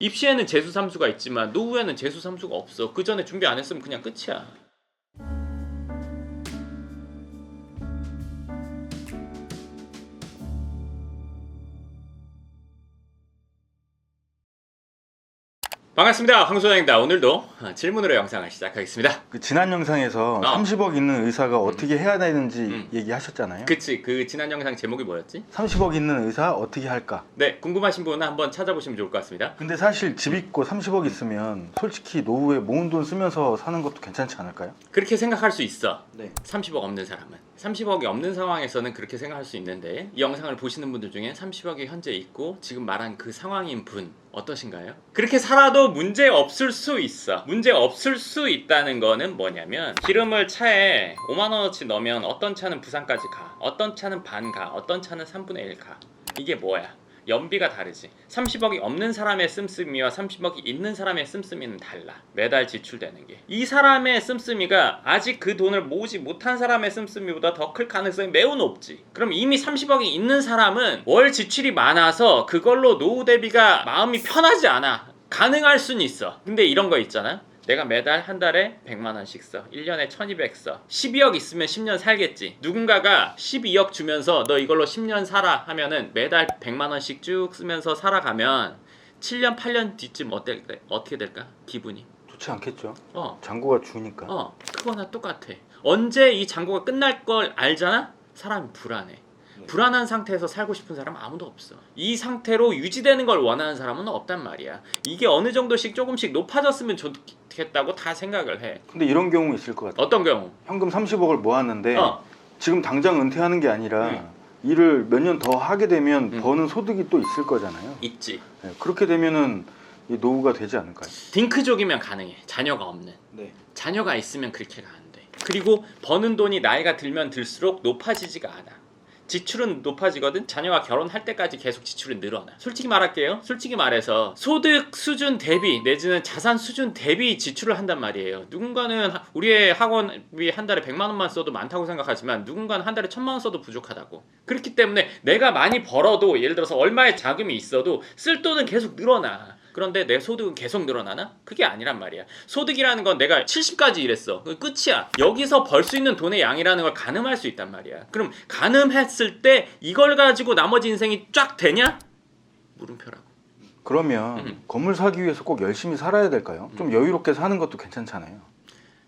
입시에는 재수 삼수가 있지만 노후에는 재수 삼수가 없어. 그 전에 준비 안 했으면 그냥 끝이야. 반갑습니다. 황소장입니다. 오늘도 질문으로 영상을 시작하겠습니다. 그 지난 영상에서 어. 30억 있는 의사가 어떻게 해야 되는지 음. 얘기하셨잖아요. 그치 그 지난 영상 제목이 뭐였지? 30억 있는 의사 어떻게 할까? 네 궁금하신 분은 한번 찾아보시면 좋을 것 같습니다. 근데 사실 집 있고 30억 있으면 솔직히 노후에 모은 돈 쓰면서 사는 것도 괜찮지 않을까요? 그렇게 생각할 수 있어. 네. 30억 없는 사람은 30억이 없는 상황에서는 그렇게 생각할 수 있는데 이 영상을 보시는 분들 중에 30억이 현재 있고 지금 말한 그 상황인 분 어떠신가요? 그렇게 살아도 문제 없을 수 있어. 문제 없을 수 있다는 거는 뭐냐면 기름을 차에 5만 원어치 넣으면 어떤 차는 부산까지 가, 어떤 차는 반 가, 어떤 차는 3분의 1 가. 이게 뭐야? 연비가 다르지. 30억이 없는 사람의 씀씀이와 30억이 있는 사람의 씀씀이는 달라. 매달 지출되는 게. 이 사람의 씀씀이가 아직 그 돈을 모으지 못한 사람의 씀씀이보다 더 클 가능성이 매우 높지. 그럼 이미 30억이 있는 사람은 월 지출이 많아서 그걸로 노후 대비가 마음이 편하지 않아. 가능할 수는 있어. 근데 이런 거 있잖아. 내가 매달 한 달에 100만 원씩 써. 1년에 1200 써. 12억 있으면 10년 살겠지. 누군가가 12억 주면서 너 이걸로 10년 살아 하면은 매달 100만 원씩 쭉 쓰면서 살아가면 7년 8년 뒤쯤 어때, 어떻게 될까? 기분이. 좋지 않겠죠. 어. 잔고가 주니까. 어. 그거나 똑같아. 언제 이 잔고가 끝날 걸 알잖아? 사람이 불안해. 네. 불안한 상태에서 살고 싶은 사람은 아무도 없어. 이 상태로 유지되는 걸 원하는 사람은 없단 말이야. 이게 어느 정도씩 조금씩 높아졌으면 좋겠다고 다 생각을 해. 근데 이런 경우 있을 것 같아요. 어떤 경우? 현금 30억을 모았는데 어. 지금 당장 은퇴하는 게 아니라 음. 일을 몇 년 더 하게 되면 음. 버는 소득이 또 있을 거잖아요. 있지. 네, 그렇게 되면은 이 노후가 되지 않을까요? 딩크족이면 가능해. 자녀가 없는. 네. 자녀가 있으면 그렇게가 안 돼. 그리고 버는 돈이 나이가 들면 들수록 높아지지가 않아. 지출은 높아지거든. 자녀가 결혼할 때까지 계속 지출은 늘어나. 솔직히 말할게요. 솔직히 말해서 소득 수준 대비 내지는 자산 수준 대비 지출을 한단 말이에요. 누군가는 하- 우리의 학원비 한 달에 100만 원만 써도 많다고 생각하지만 누군가는 한 달에 1000만 원 써도 부족하다고. 그렇기 때문에 내가 많이 벌어도 예를 들어서 얼마의 자금이 있어도 쓸 돈은 계속 늘어나. 그런데 내 소득은 계속 늘어나나? 그게 아니란 말이야. 소득이라는 건 내가 70까지 일했어. 그 끝이야. 여기서 벌 수 있는 돈의 양이라는 걸 가늠할 수 있단 말이야. 그럼 가늠했을 때 이걸 가지고 나머지 인생이 쫙 되냐? 물음표라고. 그러면 음. 건물 사기 위해서 꼭 열심히 살아야 될까요? 좀 여유롭게 사는 것도 괜찮잖아요.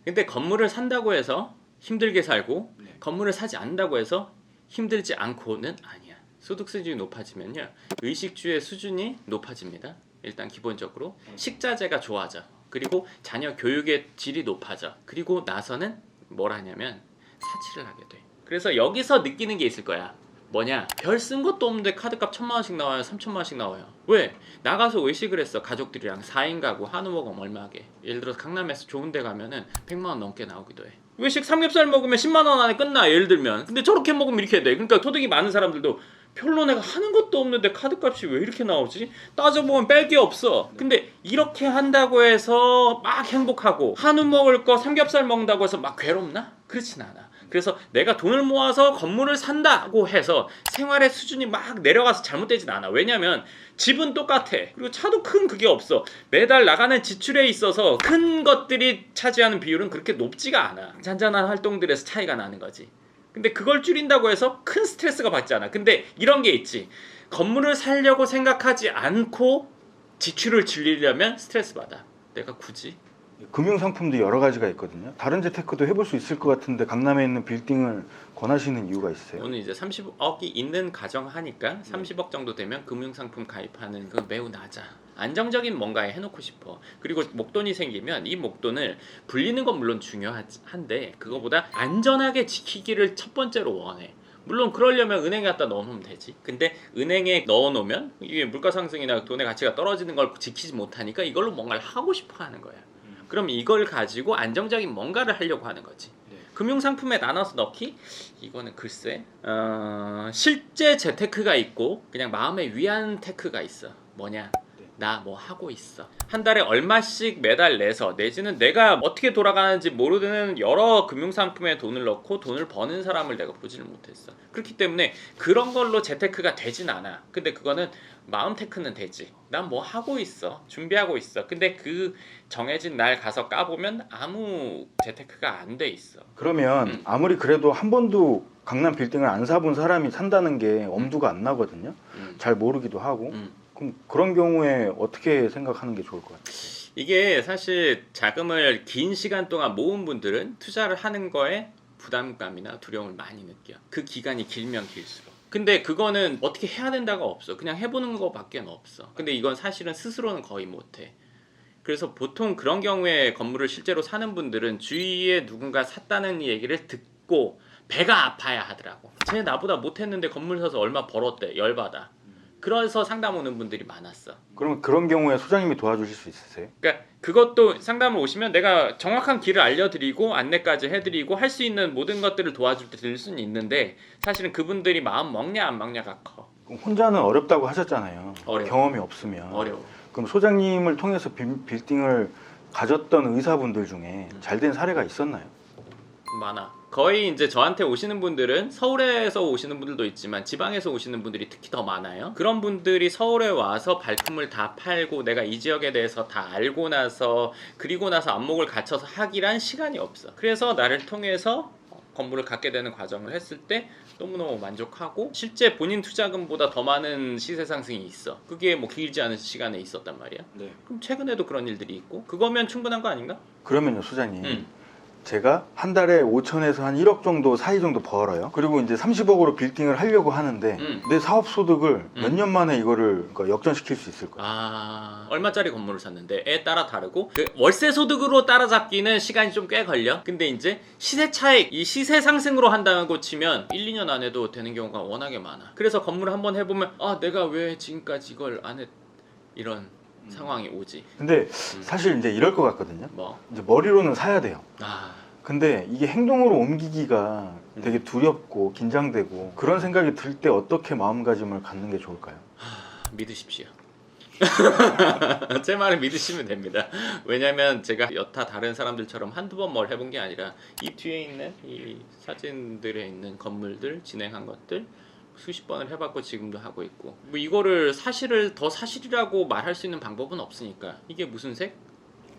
근데 건물을 산다고 해서 힘들게 살고 건물을 사지 않는다고 해서 힘들지 않고는 아니야. 소득 수준이 높아지면요. 의식주의 수준이 높아집니다. 일단 기본적으로 식자재가 좋아져. 그리고 자녀 교육의 질이 높아져. 그리고 나서는 뭘 하냐면 사치를 하게 돼. 그래서 여기서 느끼는 게 있을 거야. 뭐냐? 별 쓴 것도 없는데 카드값 천만 원씩 나와요. 삼천만 원씩 나와요. 왜? 나가서 외식을 했어. 가족들이랑 4인 가구 한우 먹으면 얼마게? 예를 들어서 강남에서 좋은 데 가면은 100만 원 넘게 나오기도 해. 외식 삼겹살 먹으면 10만 원 안에 끝나. 예를 들면. 근데 저렇게 먹으면 이렇게 돼. 그러니까 소득이 많은 사람들도 별로 내가 하는 것도 없는데 카드값이 왜 이렇게 나오지? 따져보면 뺄 게 없어. 근데 이렇게 한다고 해서 막 행복하고 한우 먹을 거 삼겹살 먹는다고 해서 막 괴롭나? 그렇진 않아. 그래서 내가 돈을 모아서 건물을 산다고 해서 생활의 수준이 막 내려가서 잘못되진 않아. 왜냐면 집은 똑같아. 그리고 차도 큰 그게 없어. 매달 나가는 지출에 있어서 큰 것들이 차지하는 비율은 그렇게 높지가 않아. 잔잔한 활동들에서 차이가 나는 거지. 근데 그걸 줄인다고 해서 큰 스트레스가 받지 않아. 근데 이런 게 있지. 건물을 살려고 생각하지 않고 지출을 줄이려면 스트레스 받아. 내가 굳이 금융 상품도 여러 가지가 있거든요. 다른 재테크도 해볼 수 있을 것 같은데 강남에 있는 빌딩을 권하시는 이유가 있어요. 오늘 이제 30억이 있는 가정 하니까 30억 정도 되면 금융상품 가입하는 그 매우 낮아. 안정적인 뭔가에 해놓고 싶어. 그리고 목돈이 생기면 이 목돈을 불리는 건 물론 중요한데 그거보다 안전하게 지키기를 첫 번째로 원해. 물론 그러려면 은행에 갖다 넣어놓으면 되지. 근데 은행에 넣어놓으면 이게 물가 상승이나 돈의 가치가 떨어지는 걸 지키지 못하니까 이걸로 뭔가를 하고 싶어 하는 거야. 그럼 이걸 가지고 안정적인 뭔가를 하려고 하는 거지. 금융 상품에 나눠서 넣기? 이거는 글쎄 어, 실제 재테크가 있고 그냥 마음의 위안 테크가 있어 뭐냐 나 뭐 하고 있어. 한 달에 얼마씩 매달 내서 내지는 내가 어떻게 돌아가는지 모르는 여러 금융상품에 돈을 넣고 돈을 버는 사람을 내가 보지를 못했어. 그렇기 때문에 그런 걸로 재테크가 되진 않아. 근데 그거는 마음 테크는 되지. 난 뭐 하고 있어. 준비하고 있어. 근데 그 정해진 날 가서 까보면 아무 재테크가 안 돼 있어. 그러면 음. 아무리 그래도 한 번도 강남 빌딩을 안 사본 사람이 산다는 게 엄두가 안 나거든요. 음. 잘 모르기도 하고. 음. 그럼 그런 경우에 어떻게 생각하는 게 좋을 것 같아요? 이게 사실 자금을 긴 시간 동안 모은 분들은 투자를 하는 거에 부담감이나 두려움을 많이 느껴. 그 기간이 길면 길수록. 근데 그거는 어떻게 해야 된다가 없어. 그냥 해보는 거밖에 없어. 근데 이건 사실은 스스로는 거의 못해. 그래서 보통 그런 경우에 건물을 실제로 사는 분들은 주위에 누군가 샀다는 얘기를 듣고 배가 아파야 하더라고. 쟤 나보다 못했는데 건물 사서 얼마 벌었대. 열받아. 그래서 상담 오는 분들이 많았어. 그러면 그런 경우에 소장님이 도와주실 수 있으세요? 그러니까 그것도 상담을 오시면 내가 정확한 길을 알려드리고 안내까지 해드리고 할 수 있는 모든 것들을 도와줄 때 드릴 수는 있는데 사실은 그분들이 마음 먹냐 안 먹냐가 커 그럼 혼자는 어렵다고 하셨잖아요. 어려워. 경험이 없으면. 어려워 그럼 소장님을 통해서 빌, 빌딩을 가졌던 의사분들 중에 음. 잘된 사례가 있었나요? 많아 거의 이제 저한테 오시는 분들은 서울에서 오시는 분들도 있지만 지방에서 오시는 분들이 특히 더 많아요 그런 분들이 서울에 와서 발품을 다 팔고 내가 이 지역에 대해서 다 알고 나서 그리고 나서 안목을 갖춰서 하기란 시간이 없어 그래서 나를 통해서 건물을 갖게 되는 과정을 했을 때 너무너무 만족하고 실제 본인 투자금보다 더 많은 시세 상승이 있어 그게 뭐 길지 않은 시간에 있었단 말이야 네. 그럼 최근에도 그런 일들이 있고 그거면 충분한 거 아닌가? 그러면요, 소장님. 음. 제가 한 달에 5천에서 한 1억 정도 사이 정도 벌어요. 그리고 이제 30억으로 빌딩을 하려고 하는데 음. 내 사업 소득을 몇 음. 년 만에 이거를 그러니까 역전시킬 수 있을까요? 아 얼마짜리 건물을 샀는데 에 따라 다르고 그 월세 소득으로 따라잡기는 시간이 좀 꽤 걸려 근데 이제 시세 차익 이 시세 상승으로 한다고 치면 1, 2년 안에도 되는 경우가 워낙에 많아 그래서 건물을 한번 해보면 아 내가 왜 지금까지 이걸 안 했 이런 상황이 오지 근데 사실 이제 이럴 것 같거든요. 뭐 이제 머리로는 사야 돼요. 아, 근데 이게 행동으로 옮기기가 음. 되게 두렵고 긴장되고 그런 생각이 들 때 어떻게 마음가짐을 갖는 게 좋을까요? 믿으십시오. 제 말을 믿으시면 됩니다. 왜냐면 제가 여타 다른 사람들처럼 한두 번 뭘 해본 게 아니라 이 뒤에 있는 이 사진들에 있는 건물들 진행한 것들 수십 번을 해봤고 지금도 하고 있고 뭐 이거를 사실을 더 사실이라고 말할 수 있는 방법은 없으니까 이게 무슨 색?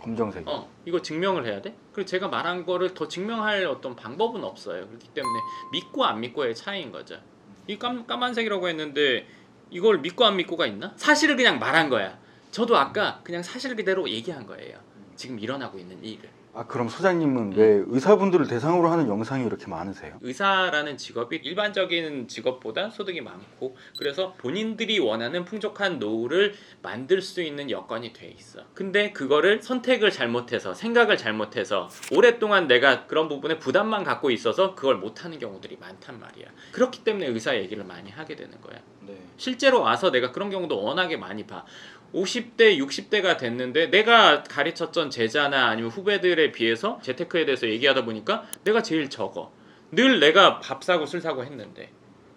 검정색. 어 이거 증명을 해야 돼? 그리고 제가 말한 거를 더 증명할 어떤 방법은 없어요. 그렇기 때문에 믿고 안 믿고의 차이인 거죠. 이 깜, 까만색이라고 했는데 이걸 믿고 안 믿고가 있나? 사실을 그냥 말한 거야. 저도 아까 그냥 사실 그대로 얘기한 거예요. 지금 일어나고 있는 일을. 아 그럼 소장님은 음. 왜 의사분들을 대상으로 하는 영상이 이렇게 많으세요? 의사라는 직업이 일반적인 직업보다 소득이 많고 그래서 본인들이 원하는 풍족한 노후를 만들 수 있는 여건이 돼 있어. 근데 그거를 선택을 잘못해서 생각을 잘못해서 오랫동안 내가 그런 부분에 부담만 갖고 있어서 그걸 못하는 경우들이 많단 말이야. 그렇기 때문에 의사 얘기를 많이 하게 되는 거야. 네. 실제로 와서 내가 그런 경우도 워낙에 많이 봐. 50대, 60대가 됐는데 내가 가르쳤던 제자나 아니면 후배들에 비해서 재테크에 대해서 얘기하다 보니까 내가 제일 적어. 늘 내가 밥 사고 술 사고 했는데.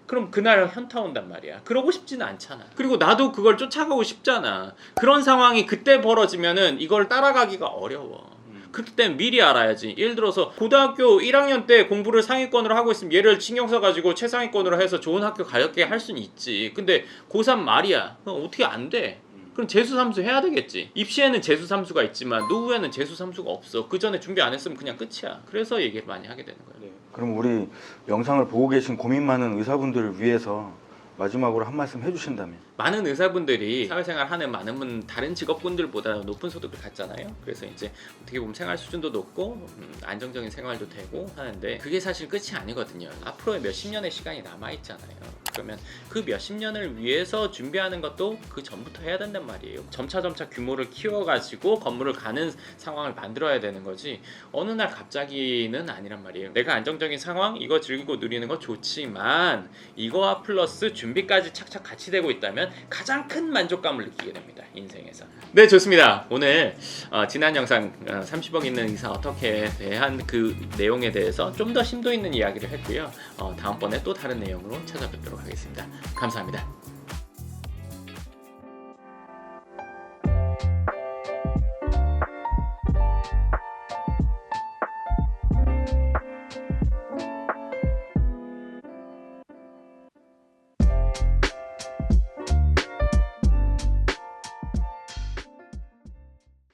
그럼 그날 현타 온단 말이야. 그러고 싶지는 않잖아. 그리고 나도 그걸 쫓아가고 싶잖아. 그런 상황이 그때 벌어지면은 이걸 따라가기가 어려워. 그렇기 때문에 미리 알아야지. 예를 들어서 고등학교 1학년 때 공부를 상위권으로 하고 있으면 얘를 신경 써가지고 최상위권으로 해서 좋은 학교 가게 할 수는 있지. 근데 고3 말이야. 어떻게 안 돼? 그럼 재수 삼수 해야 되겠지. 입시에는 재수 삼수가 있지만 노후에는 재수 삼수가 없어. 그 전에 준비 안 했으면 그냥 끝이야. 그래서 얘기를 많이 하게 되는 거예요. 그럼 우리 영상을 보고 계신 고민 많은 의사분들을 위해서 마지막으로 한 말씀 해주신다면 많은 의사분들이 사회생활 하는 많은 분 다른 직업군들보다 높은 소득을 갖잖아요. 그래서 이제 어떻게 보면 생활 수준도 높고 음, 안정적인 생활도 되고 하는데 그게 사실 끝이 아니거든요. 앞으로의 몇십 년의 시간이 남아 있잖아요. 그러면 그 몇십 년을 위해서 준비하는 것도 그 전부터 해야 된단 말이에요. 점차 점차 규모를 키워가지고 건물을 가는 상황을 만들어야 되는 거지 어느 날 갑자기는 아니란 말이에요. 내가 안정적인 상황 이거 즐기고 누리는 거 좋지만 이거와 플러스 준비까지 착착 같이 되고 있다면 가장 큰 만족감을 느끼게 됩니다 인생에서. 네 좋습니다. 오늘 어, 지난 영상 어, 30억 있는 의사 어떻게 대한 그 내용에 대해서 좀 더 심도 있는 이야기를 했고요. 어, 다음번에 또 다른 내용으로 찾아뵙도록 하겠습니다. 감사합니다.